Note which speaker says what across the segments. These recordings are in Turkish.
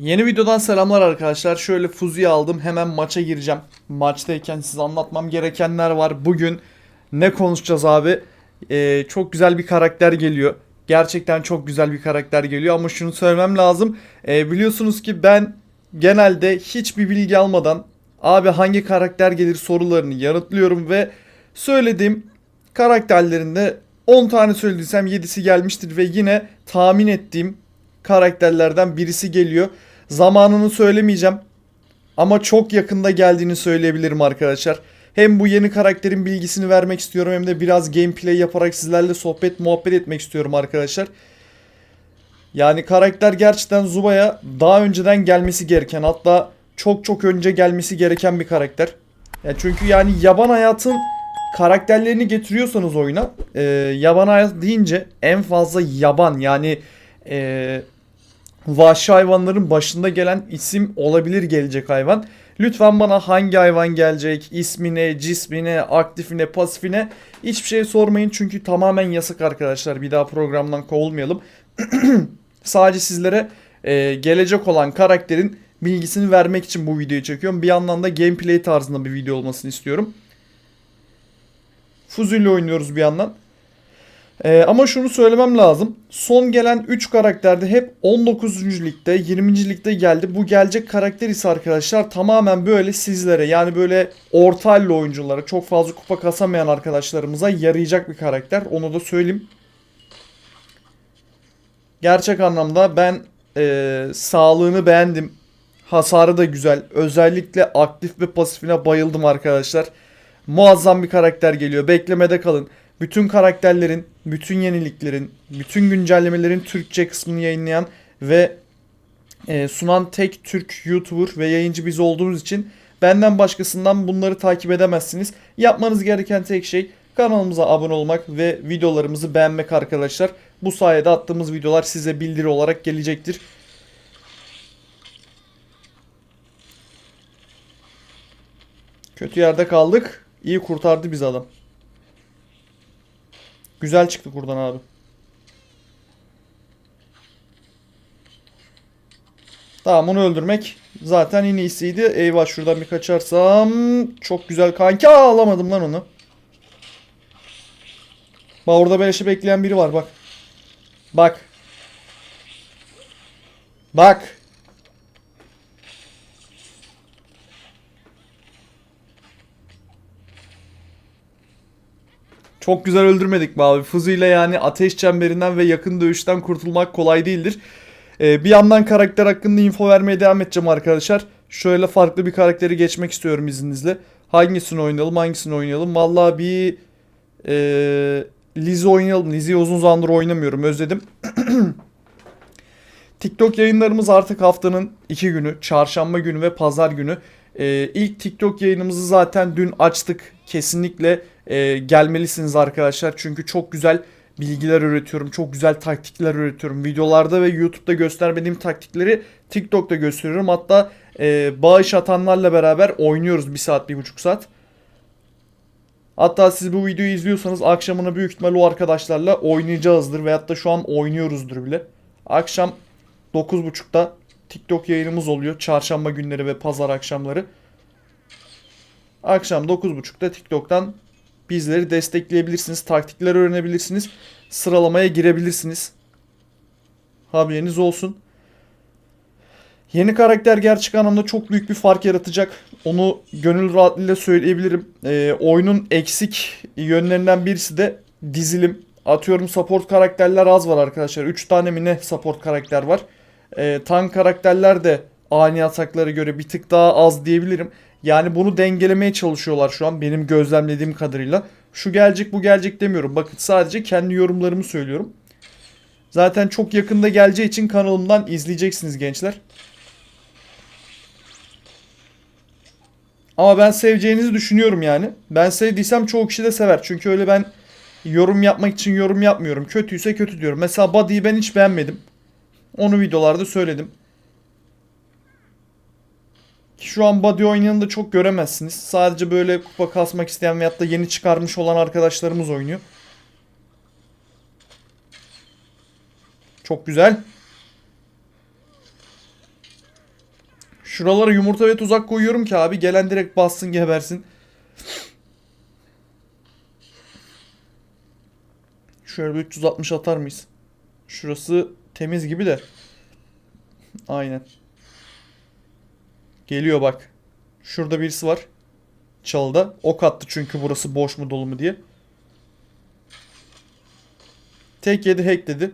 Speaker 1: Yeni videodan selamlar arkadaşlar. Şöyle Fuzi'yi aldım. Hemen maça gireceğim. Maçtayken size anlatmam gerekenler var. Bugün ne konuşacağız abi? Ee, çok güzel bir karakter geliyor. Gerçekten çok güzel bir karakter geliyor ama şunu söylemem lazım. Ee, biliyorsunuz ki ben genelde hiçbir bilgi almadan abi hangi karakter gelir sorularını yanıtlıyorum ve söylediğim karakterlerinde 10 tane söylediysem 7'si gelmiştir ve yine tahmin ettiğim karakterlerden birisi geliyor. Zamanını söylemeyeceğim ama çok yakında geldiğini söyleyebilirim arkadaşlar. Hem bu yeni karakterin bilgisini vermek istiyorum hem de biraz gameplay yaparak sizlerle sohbet muhabbet etmek istiyorum arkadaşlar. Yani karakter gerçekten Zuba'ya daha önceden gelmesi gereken hatta çok çok önce gelmesi gereken bir karakter. Ya çünkü yani yaban hayatın karakterlerini getiriyorsanız oyuna e, yaban hayat deyince en fazla yaban yani e, vahşi hayvanların başında gelen isim olabilir gelecek hayvan. Lütfen bana hangi hayvan gelecek, ismine, cismine, aktifine, pasifine hiçbir şey sormayın çünkü tamamen yasak arkadaşlar. Bir daha programdan kovulmayalım. Sadece sizlere e, gelecek olan karakterin bilgisini vermek için bu videoyu çekiyorum. Bir yandan da gameplay tarzında bir video olmasını istiyorum. Fuzuli oynuyoruz bir yandan. Ee, ama şunu söylemem lazım. Son gelen 3 karakterde hep 19. ligde, 20. ligde geldi. Bu gelecek karakter ise arkadaşlar tamamen böyle sizlere yani böyle orta halli oyunculara çok fazla kupa kasamayan arkadaşlarımıza yarayacak bir karakter. Onu da söyleyeyim. Gerçek anlamda ben e, sağlığını beğendim. Hasarı da güzel. Özellikle aktif ve pasifine bayıldım arkadaşlar. Muazzam bir karakter geliyor. Beklemede kalın. Bütün karakterlerin, bütün yeniliklerin, bütün güncellemelerin Türkçe kısmını yayınlayan ve e, sunan tek Türk YouTuber ve yayıncı biz olduğumuz için benden başkasından bunları takip edemezsiniz. Yapmanız gereken tek şey kanalımıza abone olmak ve videolarımızı beğenmek arkadaşlar. Bu sayede attığımız videolar size bildiri olarak gelecektir. Kötü yerde kaldık. İyi kurtardı biz adam. Güzel çıktı buradan abi. Tamam onu öldürmek zaten en iyisiydi. Eyvah şuradan bir kaçarsam. Çok güzel kanki. Aa, alamadım lan onu. Bak orada beleşe bekleyen biri var bak. Bak. Bak. Çok güzel öldürmedik mi abi? Fuzi ile yani ateş çemberinden ve yakın dövüşten kurtulmak kolay değildir. Ee, bir yandan karakter hakkında info vermeye devam edeceğim arkadaşlar. Şöyle farklı bir karakteri geçmek istiyorum izninizle. Hangisini oynayalım hangisini oynayalım. Vallahi bir ee, Lizzie oynayalım. Lizzie'yi uzun zamandır oynamıyorum özledim. TikTok yayınlarımız artık haftanın iki günü. Çarşamba günü ve pazar günü. Ee, ilk TikTok yayınımızı zaten dün açtık. Kesinlikle e, gelmelisiniz arkadaşlar. Çünkü çok güzel bilgiler üretiyorum. Çok güzel taktikler üretiyorum. Videolarda ve YouTube'da göstermediğim taktikleri TikTok'ta gösteriyorum. Hatta e, bağış atanlarla beraber oynuyoruz bir saat, bir buçuk saat. Hatta siz bu videoyu izliyorsanız akşamına büyük ihtimal o arkadaşlarla oynayacağızdır. Veyahut da şu an oynuyoruzdur bile. Akşam 9.30'da TikTok yayınımız oluyor. Çarşamba günleri ve pazar akşamları. Akşam 9.30'da TikTok'tan bizleri destekleyebilirsiniz. Taktikler öğrenebilirsiniz. Sıralamaya girebilirsiniz. Haberiniz olsun. Yeni karakter gerçek anlamda çok büyük bir fark yaratacak. Onu gönül rahatlığıyla söyleyebilirim. Ee, oyunun eksik yönlerinden birisi de dizilim. Atıyorum support karakterler az var arkadaşlar. 3 tane mi ne support karakter var. Ee, tank karakterler de ani ataklara göre bir tık daha az diyebilirim. Yani bunu dengelemeye çalışıyorlar şu an benim gözlemlediğim kadarıyla. Şu gelecek bu gelecek demiyorum. Bakın sadece kendi yorumlarımı söylüyorum. Zaten çok yakında geleceği için kanalımdan izleyeceksiniz gençler. Ama ben seveceğinizi düşünüyorum yani. Ben sevdiysem çoğu kişi de sever. Çünkü öyle ben yorum yapmak için yorum yapmıyorum. Kötüyse kötü diyorum. Mesela Buddy'yi ben hiç beğenmedim. Onu videolarda söyledim. Şu an body oynayanı da çok göremezsiniz. Sadece böyle kupa kasmak isteyen veyahut da yeni çıkarmış olan arkadaşlarımız oynuyor. Çok güzel. Şuralara yumurta ve tuzak koyuyorum ki abi gelen direkt bassın gebersin. Şöyle bir 360 atar mıyız? Şurası temiz gibi de. Aynen. Geliyor bak. Şurada birisi var. Çalıda. Ok attı çünkü burası boş mu dolu mu diye. Tek yedi hack dedi.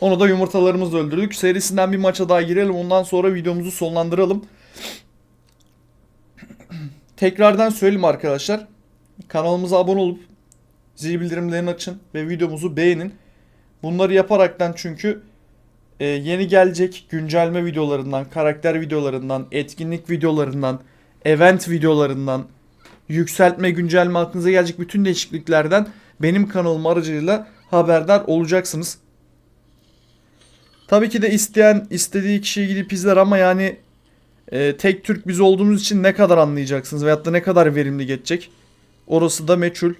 Speaker 1: Onu da yumurtalarımızla öldürdük. Serisinden bir maça daha girelim. Ondan sonra videomuzu sonlandıralım. Tekrardan söyleyeyim arkadaşlar. Kanalımıza abone olup zil bildirimlerini açın ve videomuzu beğenin. Bunları yaparaktan çünkü e, yeni gelecek güncelleme videolarından, karakter videolarından, etkinlik videolarından, event videolarından, yükseltme, güncelleme aklınıza gelecek bütün değişikliklerden benim kanalım aracılığıyla haberdar olacaksınız. Tabii ki de isteyen istediği kişiye gidip izler ama yani e, tek Türk biz olduğumuz için ne kadar anlayacaksınız veyahut da ne kadar verimli geçecek. Orası da meçhul.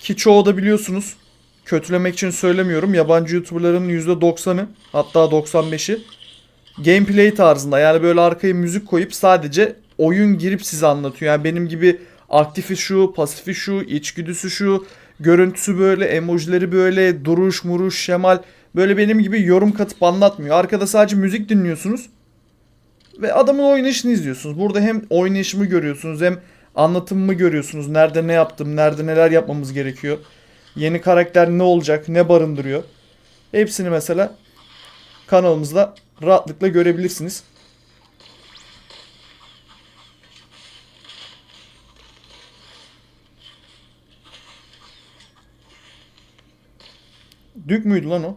Speaker 1: Ki çoğu da biliyorsunuz. Kötülemek için söylemiyorum. Yabancı YouTuber'ların %90'ı hatta 95'i gameplay tarzında. Yani böyle arkaya müzik koyup sadece oyun girip size anlatıyor. Yani benim gibi aktifi şu, pasifi şu, içgüdüsü şu, görüntüsü böyle, emojileri böyle, duruş, muruş, şemal böyle benim gibi yorum katıp anlatmıyor. Arkada sadece müzik dinliyorsunuz ve adamın oynayışını izliyorsunuz. Burada hem oynayışımı görüyorsunuz hem anlatımımı görüyorsunuz. Nerede ne yaptım, nerede neler yapmamız gerekiyor. Yeni karakter ne olacak, ne barındırıyor. Hepsini mesela kanalımızda rahatlıkla görebilirsiniz. Dük müydü lan o?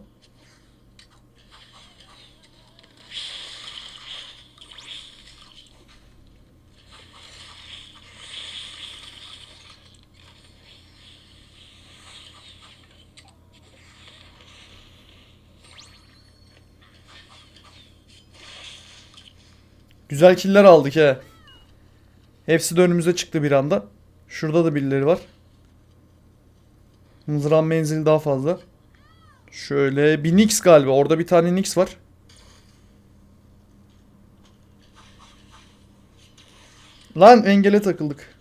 Speaker 1: Güzel killer aldık he. Hepsi de önümüze çıktı bir anda. Şurada da birileri var. Mızrağın menzili daha fazla. Şöyle bir Nix galiba. Orada bir tane Nix var. Lan engele takıldık.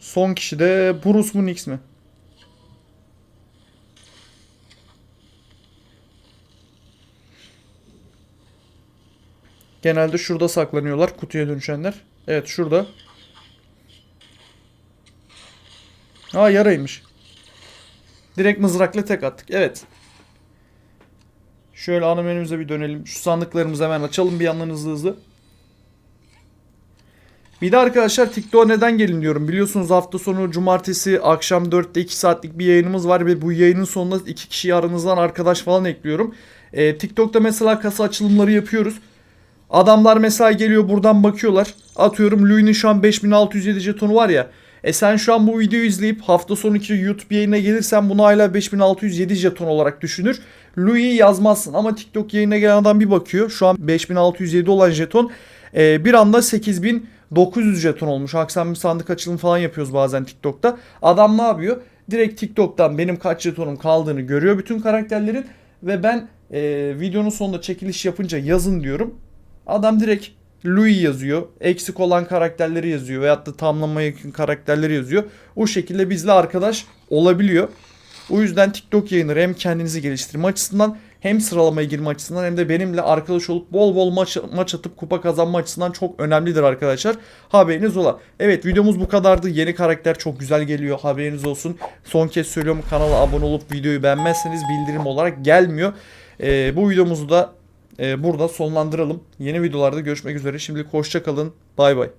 Speaker 1: Son kişi de Bruce mu Nix mi? Genelde şurada saklanıyorlar kutuya dönüşenler. Evet şurada. Aa yaraymış. Direkt mızrakla tek attık. Evet. Şöyle ana menümüze bir dönelim. Şu sandıklarımızı hemen açalım bir yandan hızlı hızlı. Bir de arkadaşlar TikTok'a neden gelin diyorum. Biliyorsunuz hafta sonu cumartesi akşam 4'te 2 saatlik bir yayınımız var ve bu yayının sonunda iki kişiyi aranızdan arkadaş falan ekliyorum. Ee, TikTok'ta mesela kasa açılımları yapıyoruz. Adamlar mesela geliyor buradan bakıyorlar. Atıyorum Louis'nin şu an 5607 jetonu var ya. E sen şu an bu videoyu izleyip hafta sonraki YouTube yayına gelirsen bunu hala 5607 jeton olarak düşünür. Louis'i yazmazsın ama TikTok yayına gelen adam bir bakıyor. Şu an 5607 olan jeton e, bir anda 8900 jeton olmuş. Akşam bir sandık açılım falan yapıyoruz bazen TikTok'ta. Adam ne yapıyor? Direkt TikTok'tan benim kaç jetonum kaldığını görüyor bütün karakterlerin ve ben e, videonun sonunda çekiliş yapınca yazın diyorum. Adam direkt Louis yazıyor. Eksik olan karakterleri yazıyor. Veyahut da tamlamaya yakın karakterleri yazıyor. O şekilde bizle arkadaş olabiliyor. O yüzden TikTok yayınları hem kendinizi geliştirme açısından hem sıralamaya girme açısından hem de benimle arkadaş olup bol bol maç, maç atıp kupa kazanma açısından çok önemlidir arkadaşlar. Haberiniz ola. Evet videomuz bu kadardı. Yeni karakter çok güzel geliyor. Haberiniz olsun. Son kez söylüyorum kanala abone olup videoyu beğenmezseniz bildirim olarak gelmiyor. Ee, bu videomuzu da e, burada sonlandıralım. Yeni videolarda görüşmek üzere. Şimdilik hoşça kalın. Bay bay.